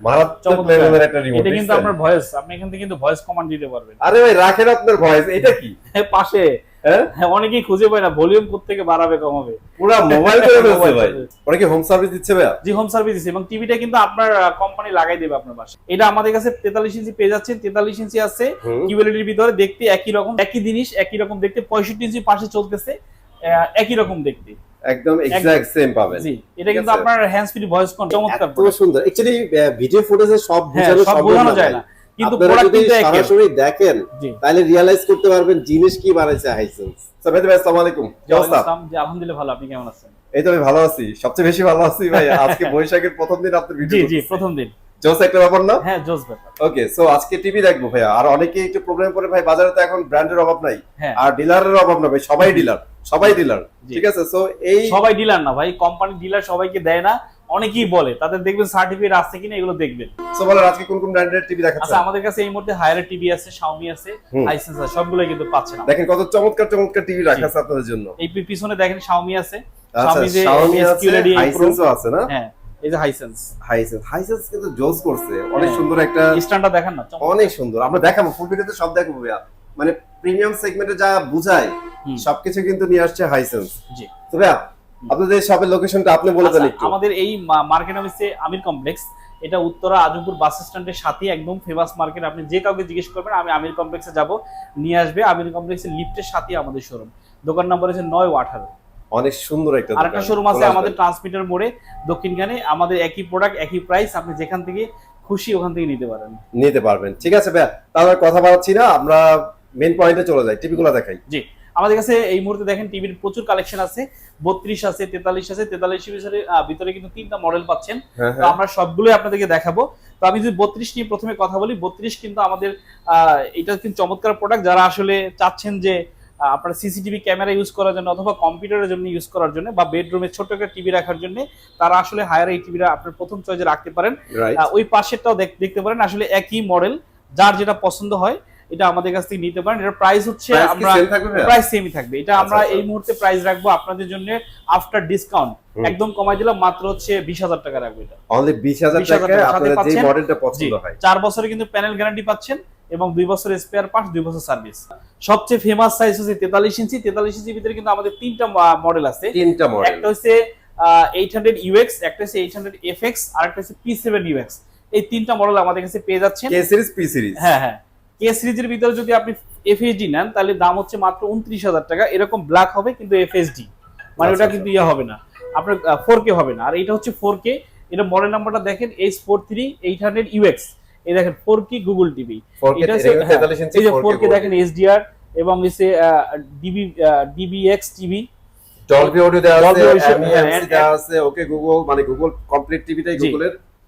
মারাত্মক লেভেলের একটা রিমোট এটা কিন্তু আপনার ভয়েস আপনি এখান থেকে কিন্তু ভয়েস কমান্ড দিতে পারবেন। আরে ভাই রাখেন আপনার ভয়েস এটা কি? পাশে। হ্যাঁ? অনেকেই খুঁজে পায় না ভলিউম থেকে বাড়াবে কমাবে। পুরা মোবাইল করে ফেলছে ভাই। করে। হোম সার্ভিস দিচ্ছে জি হোম সার্ভিস দিচ্ছে এবং টিভিটা কিন্তু আপনার কোম্পানি লাগাই দেবে আপনার পাশে এটা আমাদের কাছে তেতাল্লিশ ইঞ্চি পেয়ে যাচ্ছে তেতাল্লিশ ইঞ্চি আছে। কিউএলইডির ভিতরে দেখতে একই রকম একই জিনিস একই রকম দেখতে পঁয়ষট্টি ইঞ্চি পাশে চলতেছে একই রকম দেখতে। একদম এক্সাক্ট সেম পাবেন। জি এটা কিন্তু আপনার হ্যান্ড ফ্রি ভয়েস কন্ট্রোল চমৎকার এত সুন্দর। ভিডিও ফুটেজে সব হ্যাঁ বোঝানো সম্ভব যায় না। কিন্তু প্রোডাক্ট কিন্তু সরাসরি দেখেন তাহলে রিয়ালাইজ করতে পারবেন জিনিস কি বানাইছে হাইসেন্স। তো ভাই আসসালামু আলাইকুম। কি অবস্থা? আলহামদুলিল্লাহ ভালো। আপনি কেমন আছেন? এই তো আমি ভালো আছি। সবচেয়ে বেশি ভালো আছি ভাই। আজকে বৈশাখের প্রথম দিন আপনার ভিডিও জি প্রথম দিন। জোস একটা ব্যাপার না? হ্যাঁ জোস ব্যাপার। ওকে সো আজকে টিভি দেখব ভাইয়া। আর অনেকেই একটু প্রবলেম পড়ে ভাই বাজারে তো এখন ব্র্যান্ডের অভাব নাই। হ্যাঁ। আর ডিলারের অভাব না ভাই সবাই ডিলার সবাই ডিলার ঠিক আছে? সো এই সবাই ডিলার না ভাই কোম্পানি ডিলার সবাইকে দেয় না অনেকেই বলে তাদের দেখবেন সার্টিফিকেট আছে কিনা এগুলো দেখবেন। সো বলেন আজকে কোন কোন ব্র্যান্ডের টিভি দেখাচ্ছেন? আচ্ছা আমাদের কাছে এই মুহূর্তে হায়ার টিভি আছে শাওমি আছে। হাইসেন্স আছে সবগুলো কিন্তু পাচ্ছেন। দেখেন কত চমৎকার চমৎকার টিভি রাখা আছে আপনাদের জন্য। এই পিছনে দেখেন শাওমি আছে। আচ্ছা Xiaomi যে Pro। হাইসেন্সও আছে না? হ্যাঁ এই যে হাইসেন্স হাইসেন্স হাইসেন্স কিন্তু জোস করছে। অনেক হ্যাঁ। সুন্দর একটা স্ট্যান্ডটা দেখেন না অনেক সুন্দর। আমরা দেখাবো ফুল ভিডিওতে সব দেখাবো ভাইয়া। মানে প্রিমিয়াম সেগমেন্টে যা বুঝায় সবকিছু কিন্তু নিয়ে আসছে হাইসেন্স জি। তো ভাইয়া আপনাদের শপের লোকেশনটা আপনি বলে দেন আচ্ছা, একটু। আমাদের এই মার্কেট হচ্ছে আমির কমপ্লেক্স এটা উত্তরা আজমপুর বাস স্ট্যান্ডের সাথে একদম ফেমাস মার্কেট আপনি যে কাউকে জিজ্ঞেস করবেন আমি আমির কমপ্লেক্সে যাব নিয়ে আসবে। আমির কমপ্লেক্সের লিফটের সাথে আমাদের শোরুম দোকান নম্বর হচ্ছে নয় ও আঠারো। অনেক সুন্দর একটা আর একটা শোরুম আছে আমাদের ট্রান্সমিটার মোড়ে দক্ষিণখানে। আমাদের একই প্রোডাক্ট একই প্রাইস আপনি যেখান থেকে খুশি ওখান থেকে নিতে পারেন। নিতে পারবেন। ঠিক আছে ভাইয়া তাহলে কথা বাড়াচ্ছি না। আমরা মেন পয়েন্টে চলে যাই টিভি গুলো দেখাই। জি আমাদের কাছে এই মুহূর্তে দেখেন টিভির প্রচুর কালেকশন আছে বত্রিশ আছে তেতাল্লিশ আছে তেতাল্লিশ ভিতরে কিন্তু তিনটা মডেল পাচ্ছেন। হ্যাঁ তো হ্যাঁ। আমরা সবগুলোই আপনাদেরকে দেখাবো। তো আমি যদি বত্রিশ নিয়ে প্রথমে কথা বলি বত্রিশ কিন্তু আমাদের এটা কিন্তু চমৎকার প্রোডাক্ট যারা আসলে চাচ্ছেন যে আপনার সিসিটিভি ক্যামেরা ইউজ করার জন্য অথবা কম্পিউটারের জন্য ইউজ করার জন্য বা বেডরুমে ছোট একটা টিভি রাখার জন্য তারা আসলে হায়ার এই টিভিটা আপনার প্রথম চয়েসে রাখতে পারেন। ওই পাশেরটাও দেখতে পারেন। আসলে একই মডেল যার যেটা পছন্দ হয় এটা আমাদের কাছ থেকে নিতে পারেন। এটার প্রাইস হচ্ছে আমরা প্রাইস সেমই থাকবে। এটা আমরা আচ্ছা, আচ্ছা। এই মুহূর্তে প্রাইস রাখব আপনাদের জন্য আফটার ডিসকাউন্ট একদম কমাই দিলাম মাত্র হচ্ছে বিশ হাজার টাকা রাখব এটা। অনলি 20000 20,000 টাকায় টাকা। আপনাদের যে মডেলটা পছন্দ হয়। চার বছরে কিন্তু প্যানেল গ্যারান্টি পাচ্ছেন এবং দুই বছর স্পেয়ার পার্টস দুই বছর সার্ভিস সবচেয়ে ফেমাস সাইজ হচ্ছে তেতাল্লিশ ইঞ্চি। তেতাল্লিশ ইঞ্চি ভিতরে কিন্তু আমাদের তিনটা মডেল আছে। তিনটা মডেল একটা হচ্ছে এইট হান্ড্রেড ইউএক্স একটা হচ্ছে এইট হান্ড্রেড এফ এক্স আর একটা হচ্ছে পি সেভেন ইউএক্স এই তিনটা মডেল আমাদের কাছে পেয়ে যাচ্ছেন। কে সিরিজ পি সিরিজ হ্যাঁ হ্যাঁ। কে সিরিজের ভিতরে যদি আপনি এফএসডি নেন তাহলে দাম হচ্ছে মাত্র উনত্রিশ হাজার টাকা। এরকম ব্ল্যাক হবে কিন্তু এফএসডি মানে আচ্ছা, ওটা কিন্তু ইয়ে হবে না। আপনার ফোর কে হবে না। আর এটা হচ্ছে ফোর কে এটা মডেল নাম্বারটা দেখেন H four three eight hundred UX এই দেখেন ফোর কে গুগল টিভি এটা হচ্ছে- এটা 43 ইঞ্চি এই যে ফোর কে দেখেন এইচডিআর এবং এসে DB DBX TV Dolby audio দেওয়া আছে Audio, এমই হ্যাঁ, দেওয়া আছে ওকে গুগল মানে গুগল কমপ্লিট টিভিটাই গুগলের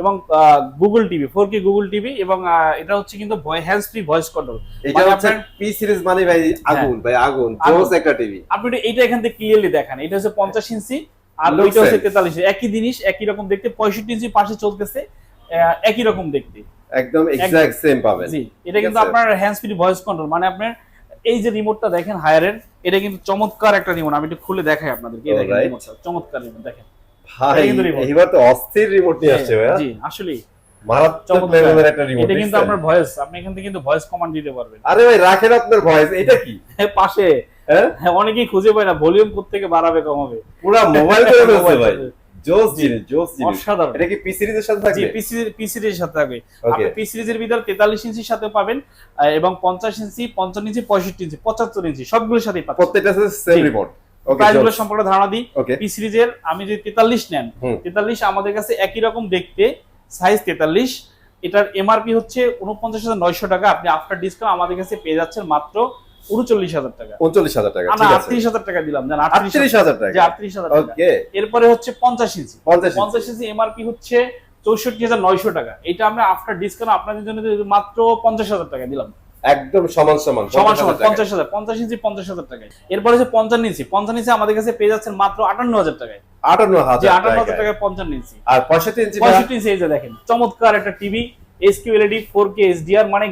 এবং Google TV four K Google TV এবং এটা হচ্ছে কিন্তু হ্যান্ড ফ্রি ভয়েস কন্ট্রোল এটা মানে হচ্ছে পি সিরিজ মানে ভাই আগুন ভাই আগুন। জোস একটা টিভি আপনি এইটা এখান থেকে ক্লিয়ারলি দেখান। এটা হচ্ছে পঞ্চাশ ইঞ্চি আর ওইটা হচ্ছে same. তেতাল্লিশ একই জিনিস একই রকম দেখতে পঁয়ষট্টি ইঞ্চি পাশে চলতেছে একই রকম দেখতে। একদম এক্সাক্ট সেম পাবেন। জি এটা কিন্তু আপনার হ্যান্ড ফ্রি ভয়েস কন্ট্রোল মানে আপনার এই যে রিমোটটা দেখেন হায়ারের এটা কিন্তু চমৎকার একটা রিমোট আমি একটু খুলে দেখাই আপনাদেরকে। এই দেখেন রিমোটটা চমৎকার রিমোট দেখেন। ভাই। এইবার তো অস্থির রিমোট নিয়ে আসছে ভাইয়া। জি আসলে মারাত্মক লেভেলের একটা রিমোট এটা কিন্তু আপনার ভয়েস আপনি এখান থেকে কিন্তু ভয়েস কমান্ড দিতে পারবেন। আরে ভাই রাখেন আপনার ভয়েস এটা কি? হ্যাঁ, পাশে। হ্যাঁ? হ্যাঁ, অনেকেই খুঁজে পায় না ভলিউম থেকে বাড়াবে কমাবে। পুরা মোবাইল করে ফেলছে ভাই। জোস জিনিস জোস জিনিস। অসাধারণ। এটা কি পি সিরিজের সাথে জি সাথে থাকবে। ওকে আপনি পি সিরিজের ভিতরে তেতাল্লিশ ইঞ্চির সাথে পাবেন এবং পঞ্চাশ ইঞ্চি পঞ্চান্ন ইঞ্চি পঁয়ষট্টি ইঞ্চি পঁচাত্তর ইঞ্চি সবগুলোর সাথেই প্রত্যেকটা সেম রিমোট প্রাইসগুলো সম্পর্কে ধারণা দিই। পি সিরিজের আমি যদি তেতাল্লিশ নেন তেতাল্লিশ আমাদের কাছে একই রকম দেখতে সাইজ তেতাল্লিশ। এটার এমআরপি হচ্ছে উনপঞ্চাশ হাজার নয়শো টাকা। আপনি আফটার ডিসকাউন্ট আমাদের কাছে পেয়ে যাচ্ছেন মাত্র উনচল্লিশ হাজার টাকা। উনচল্লিশ হাজার টাকা আটত্রিশ হাজার টাকা দিলাম জান আটত্রিশ আটত্রিশ হাজার টাকা। আটত্রিশ হাজার টাকা। এরপরে হচ্ছে পঞ্চাশ ইঞ্চি। পঞ্চাশ পঞ্চাশ ইঞ্চি এমআরপি হচ্ছে চৌষট্টি হাজার নয়শো টাকা। এটা আমরা আফটার ডিসকাউন্ট আপনাদের জন্য মাত্র পঞ্চাশ হাজার টাকা দিলাম। একদম সমান সমান সমান সমান পঞ্চাশ হাজার পঞ্চাশ ইঞ্চি পঞ্চাশ হাজার টাকায়। এরপরে হচ্ছে পঞ্চান্ন ইঞ্চি পঞ্চান্ন ইঞ্চি আমাদের কাছে পেয়ে যাচ্ছেন মাত্র আটান্ন হাজার টাকায়। আটান্ন হাজার আটান্ন হাজার টাকায়। পঞ্চান্ন ইঞ্চি। আর পঁয়ষট্টি ইঞ্চি পঁয়ষট্টি ইঞ্চি এই যে দেখেন চমৎকার একটা টিভি ফোর মানে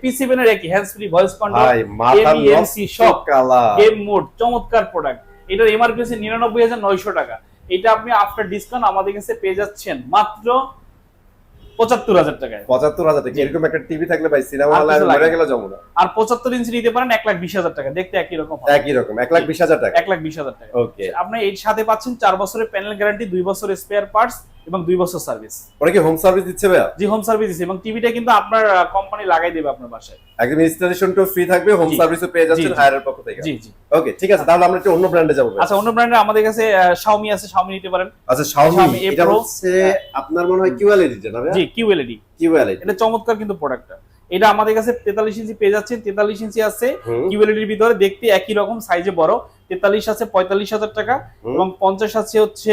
পি সেভেন একই হ্যান্ডস ফ্রি ভয়েস কন্ট্রোল ভাই মাথা ABMC নষ্ট সব। গেম মোড চমৎকার প্রোডাক্ট এটার এমআরপি হচ্ছে নিরানব্বই হাজার নয়শো টাকা। এটা আপনি আফটার ডিসকাউন্ট আমাদের কাছে পেয়ে যাচ্ছেন মাত্র পঁচাত্তর হাজার টাকায়। পঁচাত্তর হাজার টাকা। এরকম একটা টিভি থাকলে ভাই সিনেমা আর মরে লাগে গেলে জমো না আর পঁচাত্তর ইঞ্চি নিতে পারেন এক লাখ বিশ হাজার টাকা। দেখতে একই রকম একই রকম এক লাখ বিশ হাজার টাকা। এক লাখ বিশ হাজার টাকা। ওকে আপনি এর সাথে পাচ্ছেন চার বছরের প্যানেল গ্যারান্টি দুই বছরের স্পেয়ার পার্টস এবং দুই বছর সার্ভিস ওরা কি হোম সার্ভিস দিচ্ছে ভাইয়া? জি হোম সার্ভিস দিচ্ছে এবং টিভিটা কিন্তু আপনার কোম্পানি লাগাই দেবে আপনার বাসায়। একদম ইনস্টলেশন টু ফ্রি থাকবে হোম সার্ভিসও পেয়ে যাচ্ছেন। হায়ারের পক্ষ থেকে। জি জি। ওকে ঠিক আছে তাহলে আমরা একটু অন্য ব্র্যান্ডে যাব। আচ্ছা অন্য ব্র্যান্ডে আমাদের কাছে শাওমি আছে শাওমি নিতে পারেন। আচ্ছা Xiaomi এটা হচ্ছে আপনার মনে হয় কিউএলইডি না ভাইয়া? জি কিউএলইডি কিউএলইডি এটা চমৎকার কিন্তু প্রোডাক্টটা এটা আমাদের কাছে তেতাল্লিশ ইঞ্চি পেয়ে যাচ্ছেন তেতাল্লিশ ইঞ্চি আছে কিউএলইডির ভিতরে দেখতে একই রকম সাইজে বড়। তেতাল্লিশ আছে পঁয়তাল্লিশ হাজার টাকা এবং পঞ্চাশ আছে হচ্ছে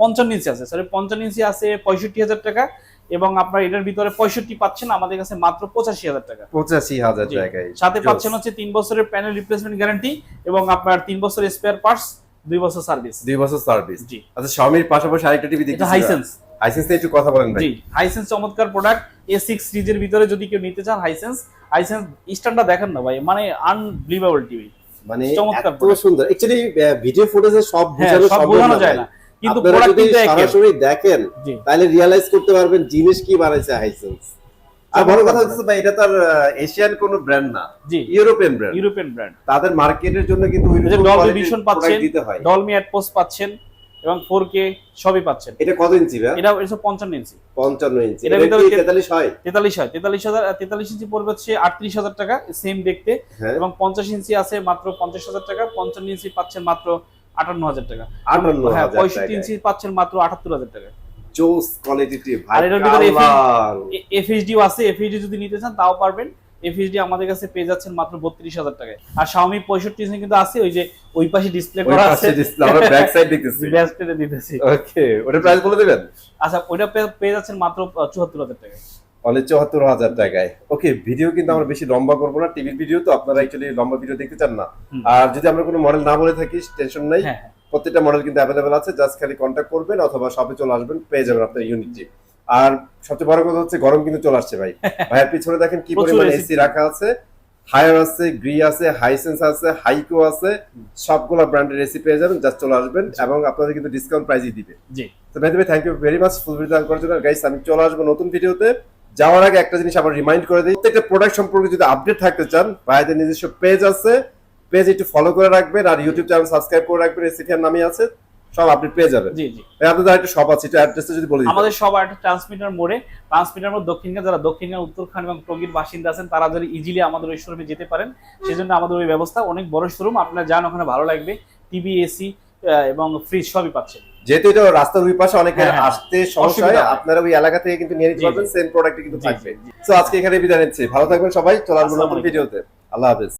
পঞ্চান্ন ইঞ্চি আছে। সরি পঞ্চান্ন ইঞ্চি আছে পঁয়ষট্টি হাজার টাকা এবং আপনার এটার ভিতরে পঁয়ষট্টি পাচ্ছেন আমাদের কাছে মাত্র পঁচাশি হাজার টাকা। পঁচাশি হাজার জি। টাকায়। সাথে পাচ্ছেন হচ্ছে তিন বছরের প্যানেল রিপ্লেসমেন্ট গ্যারান্টি এবং আপনার তিন বছরের স্পেয়ার পার্টস দুই বছর সার্ভিস দুই বছর সার্ভিস জি। আচ্ছা Xiaomi-র পাশাপাশি আরেকটা টিভি এটা দেখতেছি হাইসেন্স হাইসেন্স নিয়ে একটু কথা বলেন ভাই। জি হাইসেন্স চমৎকার প্রোডাক্ট এ সিক্স সিরিজের ভিতরে যদি কেউ নিতে চান হাইসেন্স হাইসেন্স স্ট্যান্ডটা দেখেন না ভাই মানে আনবিলিভেবল টিভি মানে এত সুন্দর। एक्चुअली ভিডিও ফুটেজে সব হ্যাঁ বোঝানো সব বোঝানো যায় না কিন্তু প্রোডাক্ট সরাসরি দেখেন তাহলে রিয়ালাইজ করতে পারবেন জিনিস কি বানাইছে হাইসেন্স আর বড় কথা হচ্ছে ভাই এটা তো আর এশিয়ান কোন ব্র্যান্ড না ইউরোপিয়ান ব্র্যান্ড ইউরোপিয়ান ব্র্যান্ড তাদের মার্কেটের জন্য কিন্তু ওই রকম পাচ্ছেন, দিতে হয়। ডলমি অ্যাটপোস পাচ্ছেন এবং ফোর কে সবই পাচ্ছেন। এটা কত ইঞ্চি ভাই? এটা হচ্ছে পঞ্চান্ন ইঞ্চি। পঞ্চান্ন ইঞ্চি। এটা ভিতরে কি কে- তেতাল্লিশ হয়? তেতাল্লিশ হয়। তেতাল্লিশ হাজার তেতাল্লিশ ইঞ্চি পড়বে হচ্ছে আটত্রিশ হাজার টাকা সেম দেখতে। হ্যাঁ। এবং পঞ্চাশ ইঞ্চি আছে মাত্র পঞ্চাশ হাজার টাকা পঞ্চান্ন ইঞ্চি পাচ্ছেন মাত্র আটান্ন হাজার টাকা। আটান্ন হ্যাঁ হাজার পঁয়ষট্টি টাকায়। ইঞ্চি পাচ্ছেন মাত্র আটাত্তর হাজার টাকা। জোস কোয়ালিটি ভাই আর এটার ভিতরে কালার। এফএইচডিও আছে এফএইচডি যদি নিতে চান তাও পারবেন। এফএইচডি আমাদের কাছে পেয়ে যাচ্ছেন মাত্র বত্রিশ হাজার টাকায়। আর শাওমি পঁয়ষট্টি ইঞ্চি কিন্তু আছে ওই যে ওই পাশে ডিসপ্লে করা আছে। আমরা ব্যাক সাইড দেখতেছি। ব্যাস পেতে দিতেছি। ওকে ওটা প্রাইস বলে দিবেন? আচ্ছা ওইটা পেয়ে যাচ্ছেন মাত্র চুয়াত্তর হাজার টাকায়। অনলি চুয়াত্তর হাজার টাকায়। ওকে ভিডিও কিন্তু আমরা বেশি লম্বা করব না। টিভির ভিডিও তো আপনারা অ্যাকচুয়ালি লম্বা ভিডিও দেখতে চান না। আর যদি আমরা কোনো মডেল না বলে থাকি টেনশন নাই। হ্যাঁ হ্যাঁ। প্রত্যেকটা মডেল কিন্তু অ্যাভেলেবেল আছে। জাস্ট খালি কন্ট্যাক্ট করবেন অথবা শপে চলে আসবেন পেয়ে যাবেন আপনার ইউনিটি আর সবচেয়ে বড় কথা হচ্ছে গরম কিন্তু চলে আসছে ভাই। ভাইয়ের পিছনে দেখেন কি পরিমাণ এসি রাখা আছে। হায়ার আছে গ্রি আছে হাইসেন্স আছে হাইকো আছে। সবগুলো ব্র্যান্ডের এসি পেয়ে যাবেন জাস্ট চলে আসবেন এবং আপনাদের কিন্তু ডিসকাউন্ট প্রাইসই দিবে। জি। তো ভাই ভাই thank you very much full video করার জন্য গাইস আমি চলে আসব নতুন ভিডিওতে। যাওয়ার আগে একটা জিনিস আবার রিমাইন্ড করে দিই প্রত্যেকটা প্রোডাক্ট সম্পর্কে যদি আপডেট থাকতে চান ভাইদের নিজস্ব পেজ আছে। পেজ একটু ফলো করে রাখবেন আর ইউটিউব চ্যানেল সাবস্ক্রাইব করে রাখবেন এসিফিয়ার নামে আছে। সব আপডেট পেয়ে যাবেন। জি জি। আপনাদের একটা শপ আছে এটা অ্যাড্রেসটা যদি বলে দিন আমাদের সবার একটা ট্রান্সমিটার মোড়ে। ট্রান্সমিটার মোড় যারা উত্তরখান এবং বাসিন্দা আছেন তারা যদি ইজিলি আমাদের ওই শোরুমে যেতে পারেন সেজন্য আমাদের ওই ব্যবস্থা অনেক বড় শোরুম আপনারা যান ওখানে ভালো লাগবে। টিভি এসি এবং ফ্রিজ সবই পাচ্ছেন। যেহেতু এটা রাস্তার দুই পাশে অনেকে হ্যাঁ, হ্যাঁ। আসতে সমস্যা হয়। আপনারা ওই এলাকা থেকে কিন্তু নিয়ে নিতে পারবেন সেম প্রোডাক্ট কিন্তু থাকবে। তো আজকে এখানে বিদায় নিচ্ছি। ভালো থাকবেন সবাই চলে আসব আসসালামু নতুন ভিডিওতে আল্লাহ হাফেজ।